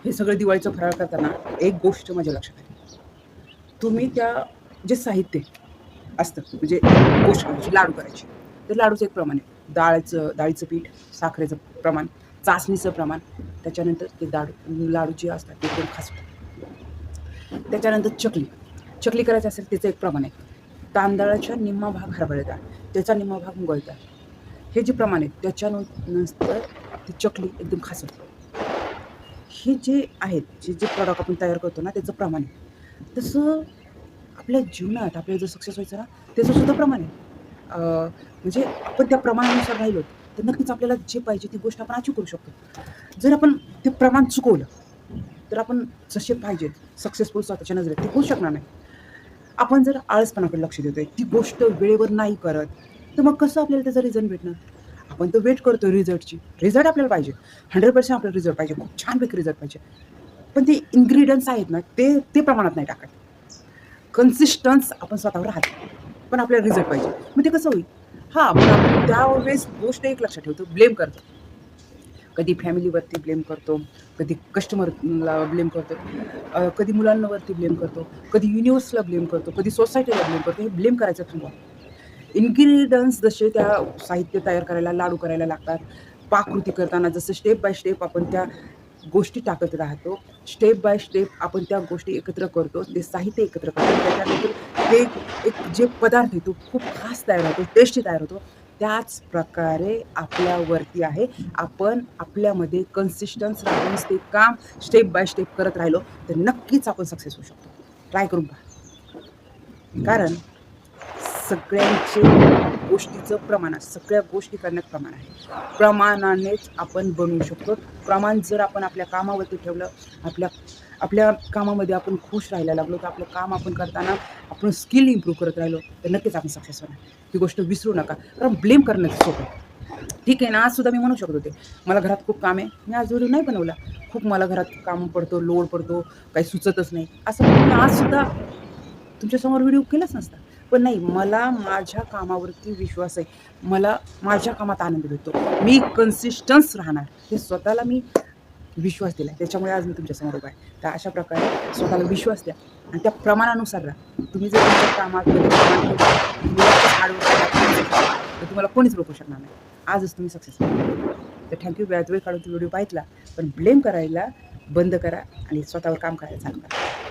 हे सगळं दिवाळीचं फराळ करताना एक गोष्ट माझ्या लक्षात आली तुम्ही त्या जे साहित्य असतं म्हणजे गोष्ट करायची लाडू करायची तर लाडूचं एक प्रमाण आहे. डाळचं डाळीचं पीठ साखरेचं प्रमाण चाचणीचं प्रमाण त्याच्यानंतर ते दाडू लाडू जे असतात ते कोण खासतात त्याच्यानंतर चकली. चकली करायची असेल त्याचं एक प्रमाण आहे. तांदळाच्या निम्मा भाग हरभरा डाळ त्याचा निम्मा भाग मुगळ डाळ हे जे प्रमाण आहे त्याच्यानंतर ती चकली एकदम खास होते हे जे आहेत जे जे प्रॉडक्ट आपण तयार करतो ना त्याचं प्रमाण आहे. तसं आपल्या जीवनात आपल्याला जर सक्सेस व्हायचं ना त्याचं सुद्धा प्रमाण आहे. म्हणजे आपण त्या प्रमाणानुसार राहिलो तर नक्कीच आपल्याला जे पाहिजे ती गोष्ट आपण अचीव करू शकतो. जर आपण ते प्रमाण चुकवलं तर आपण जसे पाहिजेत सक्सेसफुल स्वतःच्या नजरेत ते होऊ शकणार नाही. आपण जर आळसपणाकडे लक्ष देतोय ती गोष्ट वेळेवर नाही करत तर मग कसं आपल्याला त्याचा रिझन भेटणार? आपण तर वेट करतो रिझल्टची रिझल्ट आपल्याला पाहिजे. हंड्रेड पर्सेंट आपल्याला रिझल्ट पाहिजे. खूप छानपैकी रिझल्ट पाहिजे. पण ते इन्ग्रेडियंट्स आहेत ना ते ते प्रमाणात नाही टाकत. कन्सिस्टन्स आपण स्वतःवर राहतो. पण आपल्याला रिझल्ट पाहिजे. मग ते कसं होईल? हां मग आपण त्यावेळेस गोष्ट एक लक्षात ठेवतो. ब्लेम करतो. कधी फॅमिलीवरती ब्लेम करतो. कधी कस्टमरला ब्लेम करतो. कधी मुलांवरती ब्लेम करतो. कधी युनिवर्सला ब्लेम करतो. कधी सोसायटीला ब्लेम करतो. हे ब्लेम करायचं थांबवा इन्ग्रेडियंट्स जसे त्या साहित्य तयार करायला लाडू करायला लागतात. पाककृती करताना जसं स्टेप बाय स्टेप आपण त्या गोष्टी टाकत राहतो. स्टेप बाय स्टेप आपण त्या गोष्टी एकत्र करतो. ते साहित्य एकत्र करतो. त्याच्यानंतर ते एक जे पदार्थ आहे तो खूप खास तयार होतो टेस्टी तयार होतो. त्याच प्रकारे आपल्यावरती आहे. आपण आपल्यामध्ये कन्सिस्टन्स राहून ते काम स्टेप बाय स्टेप करत राहिलो तर नक्कीच आपण सक्सेस होऊ शकतो. ट्राय करून पहा. कारण सगळ्यांचे गोष्टीचं प्रमाण आहे सगळ्या गोष्टी करण्यात प्रमाण आहे. प्रमाणानेच आपण बनवू शकतो. प्रमाण जर आपण आपल्या कामावरती ठेवलं आपल्या आपल्या कामामध्ये आपण खुश राहायला लागलो तर आपलं काम आपण करताना आपण स्किल इम्प्रूव्ह करत राहिलो तर नक्कीच आपण सक्सेस होणार. ही गोष्ट विसरू नका. कारण ब्लेम करणं सोपं ठीक आहे ना? आज सुद्धा मी म्हणू शकत होते. मला घरात खूप काम आहे. मी आज व्हिडिओ नाही बनवला. खूप मला घरात काम पडतो लोड पडतो काही सुचतच नाही. असं आजसुद्धा आज सुद्धा तुमच्यासमोर व्हिडिओ केलाच नसता. पण नाही मला माझ्या कामावरती विश्वास आहे. मला माझ्या कामात आनंद भेटतो मी कन्सिस्टन्स राहणार. हे स्वतःला मी विश्वास दिला त्याच्यामुळे आज मी तुमच्यासमोर उभा आहे. तर अशा प्रकारे स्वतःला विश्वास द्या आणि त्या प्रमाणानुसार राहा. तुम्ही जर तुमच्या कामात तर तुम्हाला कोणीच रोखू शकणार नाही. आजच तुम्ही सक्सेस तर थँक्यू वेळात वेळ काढून व्हिडिओ पाहितला. पण ब्लेम करायला बंद करा आणि स्वतःवर काम करायला चालू करा.